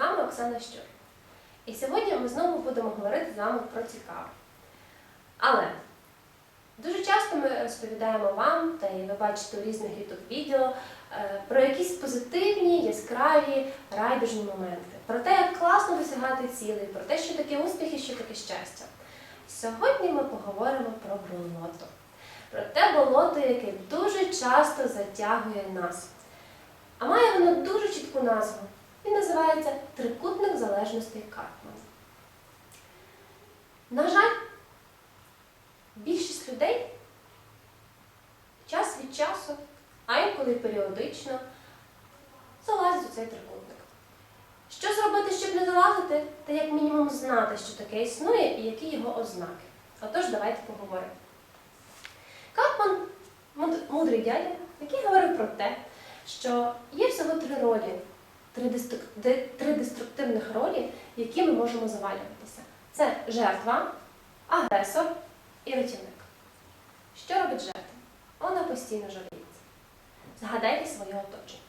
вами Оксана Щур. І сьогодні ми знову будемо говорити з вами про цікаве. Але дуже часто ми розповідаємо вам, та і ви бачите у різних youtube відео е, про якісь позитивні, яскраві, райдужні моменти, про те, як класно досягати цілей, про те, що таке успіх і що таке щастя. Сьогодні ми поговоримо про болото. Про те болото, яке дуже часто затягує нас. А має воно дуже чітку назву. Він називається Трикутник залежностей Карпмана. На жаль, більшість людей час від часу, а інколи періодично, залазять у цей трикутник. Що зробити, щоб не залазити, та як мінімум знати, що таке існує і які його ознаки. Отож, давайте поговоримо. Карпман мудрий дядя, який говорив про те, що є всього три ролі, три, деструк- де- три деструктивних ролі, які ми можемо завалюватися. Це жертва, агресор і рятівник. Що робить жертва? Вона постійно жаліється. Згадайте своє оточення.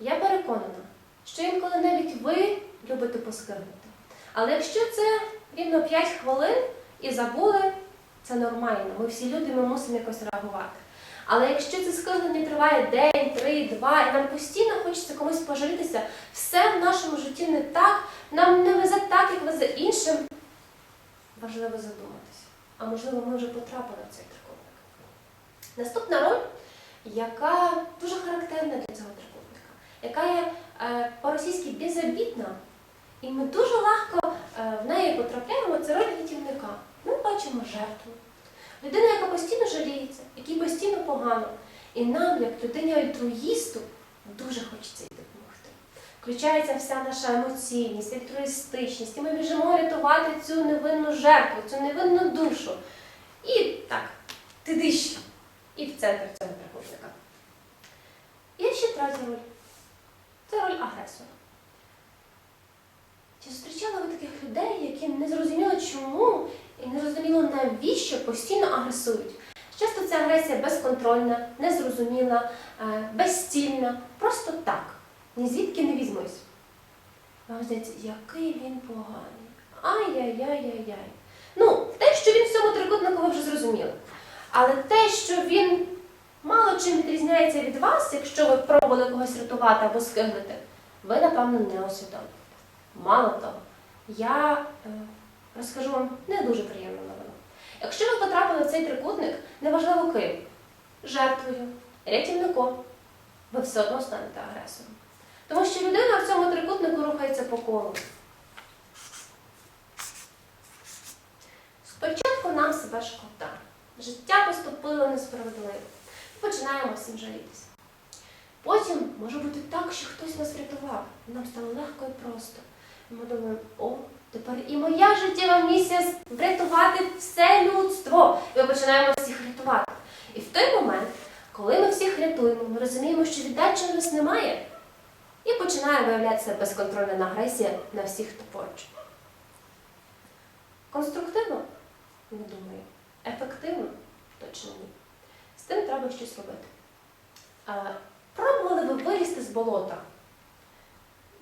Я переконана, що інколи навіть ви любите поскарбити. Але якщо це рівно 5 хвилин і забули, це нормально. Ми всі люди, ми мусимо якось реагувати. Але якщо це скиглення триває день, три, два, і нам постійно хочеться комусь пожалітися, все в нашому житті не так, нам не везе так, як везе іншим, важливо задуматися. А можливо, ми вже потрапили в цей трикутник. Наступна роль, яка дуже характерна для цього трикутника, яка є е, по-російськи безобідна, і ми дуже легко е, в неї потрапляємо, це роль рятівника. Ми бачимо жертву. Людина, яка постійно жаліється, якій постійно погано. І нам, як людині альтруїсту, дуже хочеться їй допомогти. Включається вся наша емоційність, альтруїстичність, і ми біжимо рятувати цю невинну жертву, цю невинну душу. І так, ти диш, і в центр цього трикутника. Є ще третя роль. Це роль агресора. Чи зустрічали ви таких людей, які не зрозуміло чому і не зрозуміло навіщо постійно агресують? Часто ця агресія безконтрольна, незрозуміла, е, безстільна, просто так. Ні звідки не візьмусь. Вам здається, який він поганий. Ай-яй-яй-яй-яй. Ну, те, що він в цьому трикутнику, ви вже зрозуміли. Але те, що він мало чим відрізняється від вас, якщо ви пробували когось рятувати або скиглити, ви, напевно, не усвідомлюєте. Мало того, я е, розкажу вам не дуже приємну новину. Якщо ви потрапили в цей трикутник, неважливо ким, жертвою, рятівником, ви все одно станете агресором. Тому що людина в цьому трикутнику рухається по колу. Спочатку нам себе шкода. Життя поступило несправедливо. Починаємо всім жалітися. Потім може бути так, що хтось нас врятував, і нам стало легко і просто. Ми думаємо, о, тепер і моя життєва місія врятувати все людство. І ми починаємо всіх рятувати. І в той момент, коли ми всіх рятуємо, ми розуміємо, що віддачі в нас немає, і починає виявлятися безконтрольна агресія на всіх, хто поруч. Конструктивно? Не думаю. Ефективно? Точно ні. З тим треба щось робити. Пробували ви вилізти з болота?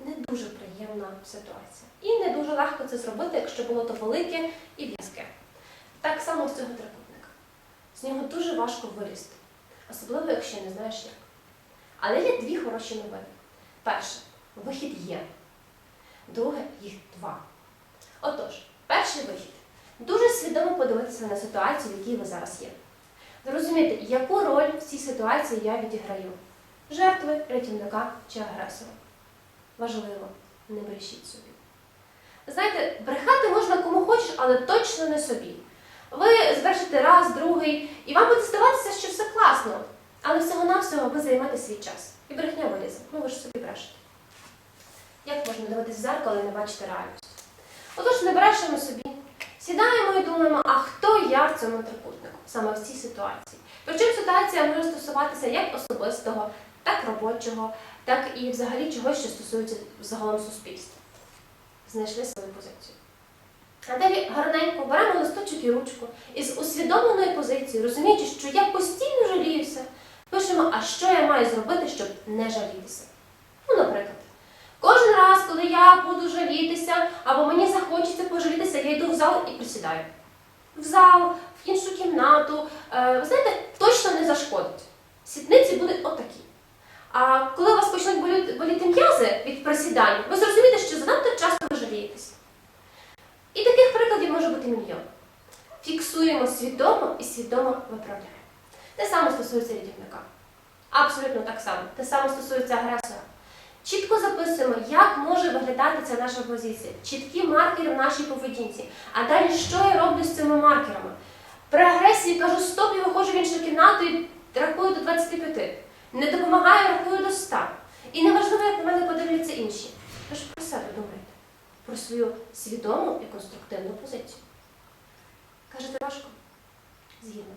Не дуже приємна ситуація. І не дуже легко це зробити, якщо болото велике і в'язке. Так само з цього трикутника. З нього дуже важко вилізти, особливо, якщо не знаєш як. Але є дві хороші новини. Перше, вихід є. Друге, їх два. Отож, перший вихід. Дуже свідомо подивитися на ситуацію, в якій ви зараз є. Зрозуміти, яку роль в цій ситуації я відіграю. Жертви, рятівника чи агресора. Важливо, не брешіть собі. Знаєте, брехати можна кому хочеш, але точно не собі. Ви звершите раз, другий, і вам буде здаватися, що все класно. Але всього-навсього ви займете свій час. І брехня вилізе. Ну ви ж собі брешете. Як можна дивитися в зеркало і не бачити реальність? Отож, не брешемо собі. Сідаємо і думаємо, а хто я в цьому трикутнику, саме в цій ситуації. Причому ситуація може стосуватися як особистого, так робочого, так і взагалі чогось, що стосується загалом суспільства. Знайшли свою позицію. А далі гарненько беремо листочок і ручку і з усвідомленої позиції, розуміючи, що я постійно жаліюся, пишемо, а що я маю зробити, щоб не жалітися. Ну, наприклад, кожен раз, коли я буду жалітися, або мені захочеться пожалітися, я йду в зал і присідаю. В зал, в іншу кімнату. Е, Ви знаєте, точно не зашкодить. Сідниці будуть отакі. А коли у вас почнуть боліти, м'язи від присідань, ви зрозумієте, що занадто часто жалієтесь. І таких прикладів може бути мільйон. Фіксуємо свідомо і свідомо виправляємо. Те саме стосується рятівника. Абсолютно так само. Те саме стосується агресора. Чітко записуємо, як може виглядати ця наша позиція, чіткі маркери в нашій поведінці. А далі що я роблю з цими маркерами? При агресії кажу стоп і виходжу в іншу кімнату і рахую до 25. Не допомагаю, рахую до 100. І неважливо, як на мене подивляться інші. Ви ж про себе думаєте, про свою свідому і конструктивну позицію. Кажете, важко? Згідно.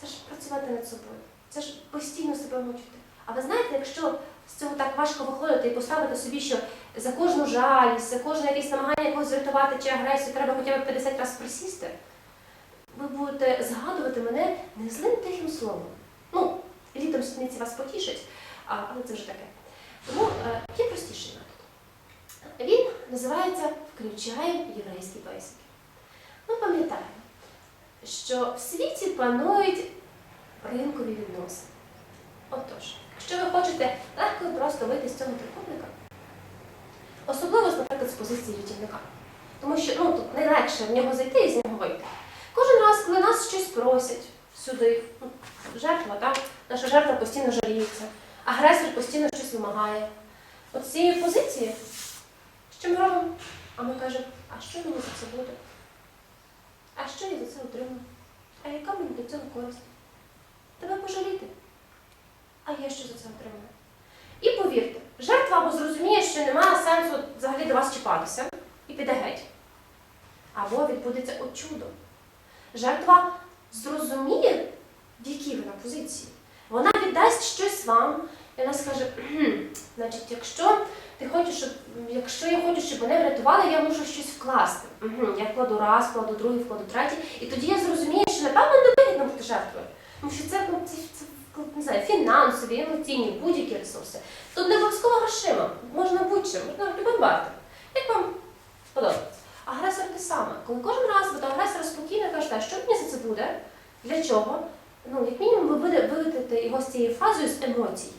Це ж працювати над собою. Це ж постійно себе мучити. А ви знаєте, якщо з цього так важко виходити і поставити собі, що за кожну жалість, за кожне якесь намагання якогось врятувати чи агресію треба хоча б 50 разів присісти, ви будете згадувати мене не злим тихим словом. Літом сідниці вас потішить, але це вже таке. Тому е, є простіший метод. Він називається Включає єврейські бейсики. Ми пам'ятаємо, що в світі панують ринкові відносини. Отож, якщо ви хочете легко і просто вийти з цього трикутника, особливо, наприклад, з позиції рятівника. Тому що ну, тут найлегше в нього зайти і з нього вийти. Кожен раз, коли нас щось просять сюди, ну, жертва, так? Наша жертва постійно жаліється, агресор постійно щось вимагає. От з цієї позиції, що ми робимо? А ми кажемо, а що мені за це буде? А що я за це отримую? А яка мені до цього користь? Тебе пожаліти. А я що за це отримую? І повірте, жертва або зрозуміє, що немає сенсу взагалі до вас чіпатися і піде геть. Або відбудеться от чудо. Жертва зрозуміє, в якій вона позиції. Вона віддасть щось вам, і вона скаже, значить, якщо ти хочеш, щоб, якщо я хочу, щоб мене врятували, я мушу щось вкласти. Я вкладу раз, вкладу другий, вкладу третій. І тоді я зрозумію, що напевно не вигідно бути жертвою. Тому що це, ну, це, це не знаю, фінансові, емоційні, будь-які ресурси. Тут не обов'язково грошима, можна будь-чим, можна любим бартер. Як вам сподобається? Агресор те саме. Коли кожен раз ви до агресора спокійно кажете, що мені за це буде? Для чого? Ну, як мінімум, ви виведете його з цією фазою з емоцій.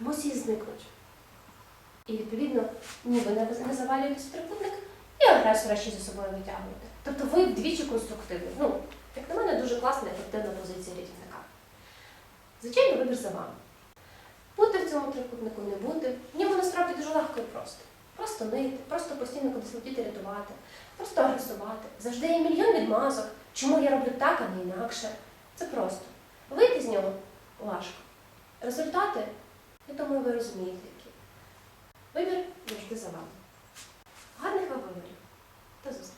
Емоції зникнуть. І відповідно, ніби не, не завалюєтесь в трикутник, і агресора ще за собою витягуєте. Тобто ви вдвічі конструктивні. Ну, як на мене, дуже класна ефективна позиція рятівника. Звичайно, вибір за вами. Бути в цьому трикутнику, не бути. В ньому насправді дуже легко і просто. Просто нити, просто постійно кудись летіти рятувати, просто агресувати. Завжди є мільйон відмазок. Чому я роблю так, а не інакше? Це просто. Вийти з нього важко. Результати, я думаю, ви розумієте, які. Вибір завжди за вами. Гарних вам виборів. та зустрічі!